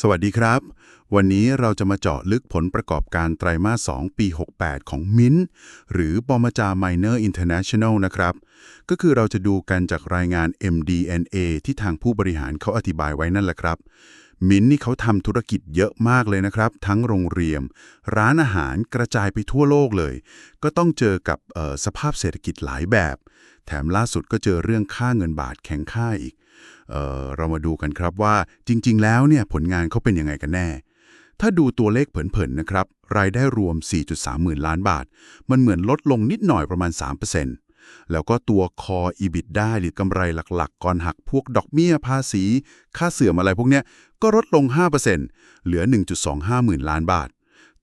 สวัสดีครับ วันนี้เราจะมาเจาะลึกผลประกอบการไตรมาส 2 ปี 68 ของมินหรือปมจา Minor International นแนลนะครับ ก็คือเราจะดูกันจากรายงาน MDNA ที่ทางผู้บริหารเขาอธิบายไว้นั่นแหละครับ มินนี่เขาทำธุรกิจเยอะมากเลยนะครับ ทั้งโรงเรียนร้านอาหารกระจายไปทั่วโลกเลย ก็ต้องเจอกับสภาพเศรษฐกิจหลายแบบ แถมล่าสุดก็เจอเรื่องค่าเงินบาทแข็งค่าอีก เเรามาดูกันครับว่าจริง ๆ แล้วเนี่ยผลงานเขาเป็นยังไงกันแน่ ถ้าดูตัวเลขเผินๆนะครับ รายได้รวม 4.3 หมื่นล้านบาท มันเหมือนลดลงนิดหน่อยประมาณ 3%แล้วก็ตัวคอ EBITDA หรือกำไรหลักๆ ก่อนหักพวกดอกเบี้ยภาษี ค่าเสื่อมอะไรพวกเนี้ยก็ลดลง 5%เหลือ 1.25 หมื่นล้านบาท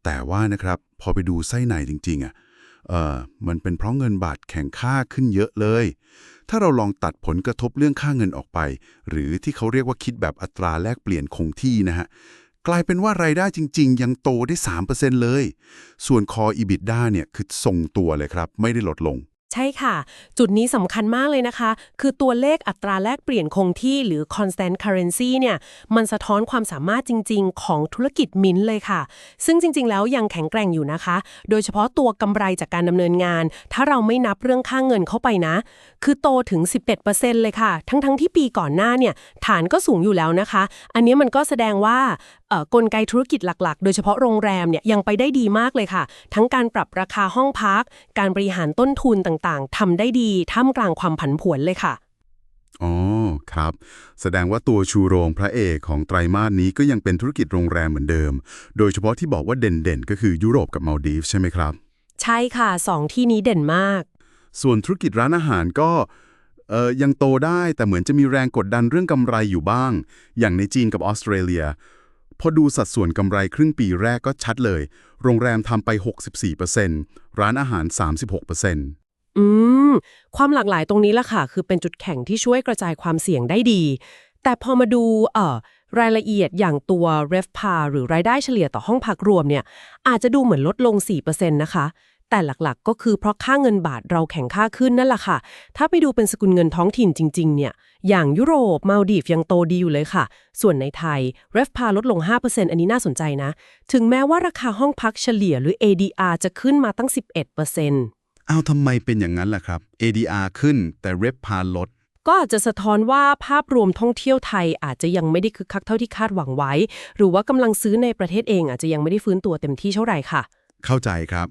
แต่ว่านะครับพอไปดูไส้ในจริงๆอะเออมันเป็นเพราะเงินบาทแข็งค่าขึ้นเยอะเลย ถ้าเราลองตัดผลกระทบเรื่องค่าเงินออกไป หรือที่เขาเรียกว่าคิดแบบอัตราแลกเปลี่ยนคงที่นะฮะกลายเป็นว่ารายได้จริง ๆ ยังโตได้ 3%เลย ส่วนคอ EBITDA เนี่ยคือทรงตัวเลยครับ ไม่ได้ลดลง ใช่ค่ะ จุดนี้สำคัญมากเลยนะคะ คือตัวเลขอัตราแลกเปลี่ยนคงที่หรือ constant currency เนี่ย มันสะท้อนความสามารถจริง ๆ ของธุรกิจมินเลยค่ะ ซึ่งจริง ๆ แล้วยังแข็งแกร่งอยู่นะคะ โดยเฉพาะตัวกำไรจากการดำเนินงาน ถ้าเราไม่นับเรื่องค่าเงินเข้าไปนะ คือโตถึง 11%เลยค่ะ ทั้งๆที่ปีก่อนหน้าเนี่ย ฐานก็สูงอยู่แล้วนะคะ อันนี้มันก็แสดงว่าเอ่อกลไกธุรกิจหลักๆ โดยเฉพาะโรงแรมเนี่ยยังไปได้ดีมากเลยค่ะ ทั้งการปรับราคาห้องพัก การบริหารต้นทุนต่างๆทำได้ดีท่ามกลางความผันผวนเลยค่ะ อ๋อ ครับ แสดงว่าตัวชูโรงพระเอกของไตรมาสนี้ก็ยังเป็นธุรกิจโรงแรมเหมือนเดิม โดยเฉพาะที่บอกว่าเด่นๆ ก็คือยุโรปกับมาลดีฟส์ใช่ไหมครับ ใช่ค่ะสองที่นี้เด่นมาก ส่วนธุรกิจร้านอาหารก็เอ่อยังโตได้แต่เหมือนจะมีแรงกดดันเรื่องกำไรอยู่บ้าง อย่างในจีนกับออสเตรเลีย พอดูสัดส่วนกำไรครึ่งปีแรกก็ชัดเลย โรงแรมทำไป 64%ร้านอาหาร 36% อืม ความหลากหลายตรงนี้ล่ะค่ะ คือเป็นจุดแข็งที่ช่วยกระจายความเสี่ยงได้ดี แต่พอมาดูเอ่อรายละเอียดอย่างตัว RevPAR หรือรายได้เฉลี่ยต่อห้องพักรวมเนี่ยอาจจะดูเหมือนลดลง 4%นะคะ แต่หลักๆ ก็คือเพราะค่าเงินบาทเราแข็งค่าขึ้นนั่นแหละค่ะ ถ้าไปดูเป็นสกุลเงินท้องถิ่นจริง ๆ เนี่ย อย่างยุโรปมาลดีฟยังโตดีอยู่เลยค่ะ ส่วนในไทย RevPAR ลดลง 5%อันนี้น่าสนใจนะ ถึงแม้ว่าราคาห้องพักเฉลี่ยหรือ ADR จะขึ้นมาตั้ง 11% อ้าวทำไมเป็นอย่างนั้นล่ะครับ ADR ขึ้นแต่ RevPAR ลด ก็อาจจะสะท้อนว่าภาพรวมท่องเที่ยวไทยอาจจะยังไม่ได้คึกคักเท่าที่คาดหวังไว้ หรือว่ากำลังซื้อในประเทศเองอาจจะยังไม่ได้ฟื้นตัวเต็มที่เท่าไหร่ค่ะ เข้าใจครับ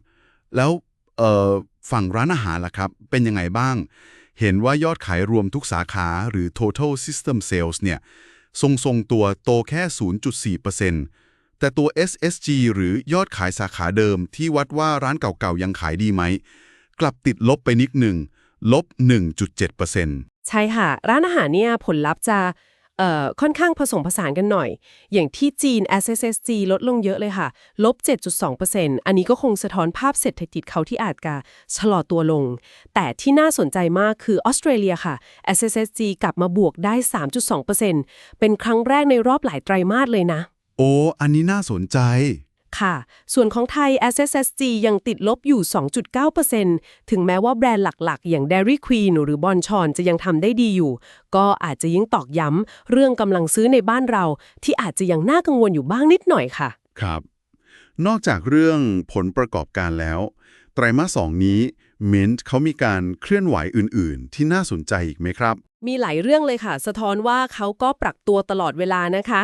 แล้วเอ่อฝั่งร้านอาหารล่ะครับ เป็นยังไงบ้าง เห็นว่ายอดขายรวมทุกสาขาหรือ total system sales เนี่ยทรงทรงๆตัวโตแค่ 0.4%แต่ตัว SSG หรือยอดขายสาขาเดิมที่วัดว่าร้านเก่าๆยังขายดีไหม กลับติดลบไปนิดหนึ่งลบ 1.7%ใช่ค่ะ ร้านอาหารเนี่ยผลลัพธ์จะเอ่อค่อนข้างผสมผสานกันหน่อย อย่างที่จีน SSSG ลดลงเยอะเลยค่ะ ลบ 7.2%อันนี้ก็คงสะท้อนภาพเศรษฐกิจเขาที่อาจจะชะลอตัวลง แต่ที่น่าสนใจมากคือออสเตรเลียค่ะ SSSG กลับมาบวกได้ 3.2%เป็นครั้งแรกในรอบหลายไตรมาสเลยนะ โอ้ อันนี้น่าสนใจ ค่ะ ส่วนของไทย SSSG ยังติดลบอยู่ 2.9%ถึงแม้ว่าแบรนด์หลักๆ อย่าง Dairy Queen หรือบอนชอนจะยังทำได้ดีอยู่ ก็อาจจะยิ่งตอกย้ำเรื่องกำลังซื้อในบ้านเรา ที่อาจจะยังน่ากังวลอยู่บ้างนิดหน่อยค่ะ ครับ นอกจากเรื่องผลประกอบการแล้ว ไตรมาสสองนี้มินท์เขามีการเคลื่อนไหวอื่น ๆ ที่น่าสนใจอีกไหมครับ มีหลายเรื่องเลยค่ะ สะท้อนว่าเขาก็ปรับตัวตลอดเวลานะคะ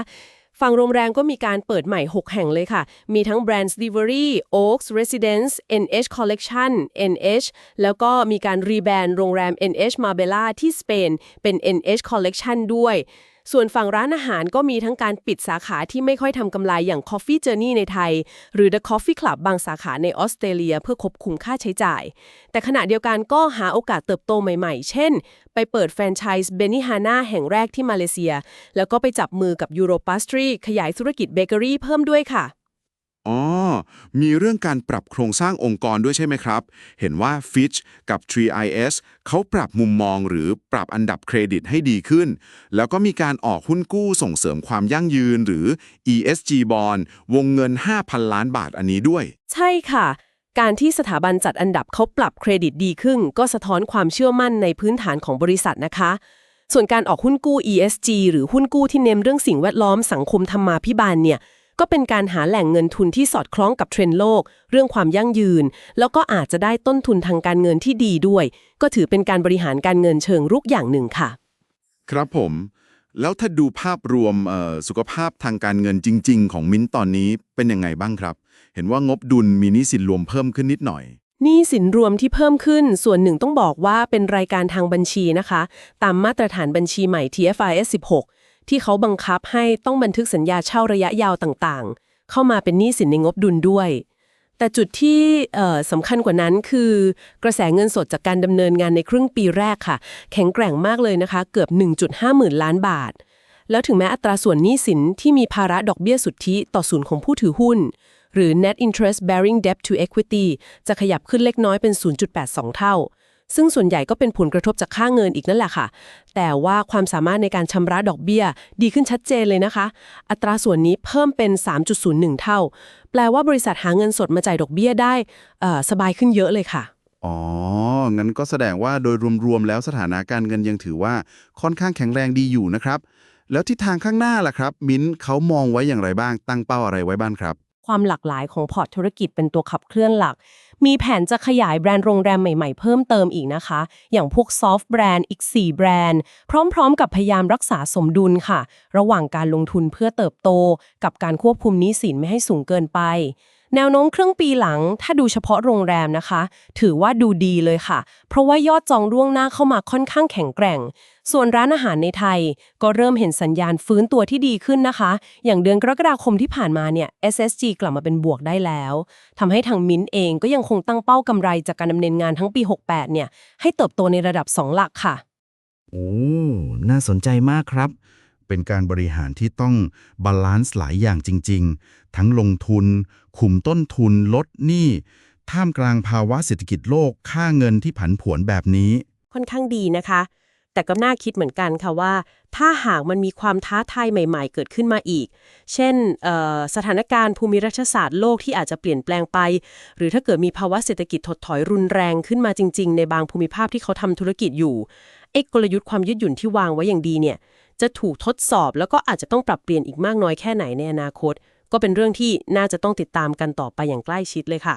ฝั่งโรงแรมก็มีการเปิดใหม่ 6 แห่งเลยค่ะ มีทั้ง Brands Delivery Oaks Residence NH Collection NH แล้วก็มีการรีแบรนด์โรงแรม NH Marbella ที่สเปนเป็น NH Collection ด้วย ส่วนฝั่งร้านอาหารก็มีทั้งการปิดสาขาที่ไม่ค่อยทำกำไรอย่าง Coffee Journey ในไทย หรือ The Coffee Club บางสาขาในออสเตรเลีย เพื่อควบคุมค่าใช้จ่าย แต่ขณะเดียวกันก็หาโอกาสเติบโตใหม่ๆ เช่น ไปเปิดแฟรนไชส์เบนิฮาน่าแห่งแรกที่มาเลเซีย แล้วก็ไปจับมือกับ Europastry ขยายธุรกิจเบเกอรี่เพิ่มด้วยค่ะ อ๋อ มีเรื่องการปรับโครงสร้างองค์กรด้วยใช่ไหมครับ เห็นว่า Fitch กับ 3IS เขาปรับมุมมองหรือปรับอันดับเครดิตให้ดีขึ้น แล้วก็มีการออกหุ้นกู้ส่งเสริมความยั่งยืนหรือ ESG Bond วงเงิน 5,000 ล้านบาทอันนี้ด้วย ใช่ค่ะ การที่สถาบันจัดอันดับเขาปรับเครดิตดีขึ้น ก็สะท้อนความเชื่อมั่นในพื้นฐานของบริษัทนะคะ ส่วนการออกหุ้นกู้ ESG หรือหุ้นกู้ที่เน้นเรื่องสิ่งแวดล้อมสังคมธรรมาภิบาลเนี่ย ก็เป็นการหาแหล่งเงินทุนที่สอดคล้องกับเทรนด์โลก เรื่องความยั่งยืน แล้วก็อาจจะได้ต้นทุนทางการเงินที่ดีด้วย ก็ถือเป็นการบริหารการเงินเชิงรุกอย่างหนึ่งค่ะ ครับผม แล้วถ้าดูภาพรวมเอ่อสุขภาพทางการเงินจริง ๆ ของมิ้นท์ตอนนี้เป็นยังไงบ้างครับ เห็นว่างบดุลมีหนี้สินรวมเพิ่มขึ้นนิดหน่อยหนี้สินรวมที่เพิ่มขึ้นส่วนหนึ่งต้องบอกว่าเป็นรายการทางบัญชีนะคะ ตามมาตรฐานบัญชีใหม่ TFIS 16 ที่เขาบังคับให้ต้องบันทึกสัญญาเช่าระยะยาวต่างๆ เข้ามาเป็นหนี้สินในงบดุลด้วย แต่จุดที่สำคัญกว่านั้นคือ กระแสเงินสดจากการดำเนินงานในครึ่งปีแรกค่ะ แข็งแกร่งมากเลยนะคะ เกือบ 1.5 หมื่นล้านบาท แล้วถึงแม้อัตราส่วนหนี้สินที่มีภาระดอกเบี้ยสุทธิต่อศูนย์ของผู้ถือหุ้น หรือ net interest bearing debt to equity จะขยับขึ้นเล็กน้อยเป็น 0.82 เท่า ซึ่งส่วนใหญ่ก็เป็นผลกระทบจากค่าเงินอีกนั่นแหละค่ะ แต่ว่าความสามารถในการชำระดอกเบี้ย ดีขึ้นชัดเจนเลยนะคะ อัตราส่วนนี้เพิ่มเป็น 3.01 เท่า แปลว่าบริษัทหาเงินสดมาจ่ายดอกเบี้ยได้เอ่อสบายขึ้นเยอะเลยค่ะอ๋อ งั้นก็แสดงว่าโดยรวมๆ แล้วสถานะการเงินยังถือว่าค่อนข้างแข็งแรงดีอยู่นะครับ แล้วทิศทางข้างหน้าล่ะครับ มิ้นท์เขามองไว้อย่างไรบ้าง ตั้งเป้าอะไรไว้บ้างครับ ความหลากหลายของพอร์ตธุรกิจเป็นตัวขับเคลื่อนหลัก มีแผนจะขยายแบรนด์โรงแรมใหม่ๆ เพิ่มเติมอีกนะคะ อย่างพวกซอฟต์แบรนด์อีก 4 แบรนด์ พร้อมๆ กับพยายามรักษาสมดุลค่ะ ระหว่างการลงทุนเพื่อเติบโต กับการควบคุมหนี้สินไม่ให้สูงเกินไป แนวโน้มครึ่งปีหลัง ถ้าดูเฉพาะโรงแรมนะคะ ถือว่าดูดีเลยค่ะ เพราะว่ายอดจองล่วงหน้าเข้ามาค่อนข้างแข็งแกร่ง ส่วนร้านอาหารในไทย ก็เริ่มเห็นสัญญาณฟื้นตัวที่ดีขึ้นนะคะ อย่างเดือนกรกฎาคมที่ผ่านมาเนี่ย SSG กลับมาเป็นบวกได้แล้วทำให้ทางมิ้นเองก็ยังคงตั้งเป้ากำไรจากการดำเนินงานทั้งปี 68 เนี่ยให้เติบโตในระดับ 2 หลักค่ะโอ้น่าสนใจมากครับ เป็นการบริหารที่ต้องบาลานซ์หลายอย่างจริง ๆ ทั้งลงทุนคุมต้นทุน ลดหนี้ ท่ามกลางภาวะเศรษฐกิจโลก ค่าเงินที่ผันผวนแบบนี้ ค่อนข้างดีนะคะ แต่ก็น่าคิดเหมือนกันค่ะว่า ถ้าหากมันมีความท้าทายใหม่ ๆ เกิดขึ้นมาอีก เช่นสถานการณ์ภูมิรัฐศาสตร์โลกที่อาจจะเปลี่ยนแปลงไป หรือถ้าเกิดมีภาวะเศรษฐกิจถดถอยรุนแรงขึ้นมาจริง ๆ ในบางภูมิภาคที่เขาทำธุรกิจอยู่ไอ้กลยุทธ์ความยืดหยุ่นที่วางไว้อย่างดีเนี่ย จะถูกทดสอบแล้วก็อาจจะต้องปรับเปลี่ยนอีกมากน้อยแค่ไหนในอนาคต ก็เป็นเรื่องที่น่าจะต้องติดตามกันต่อไปอย่างใกล้ชิดเลยค่ะ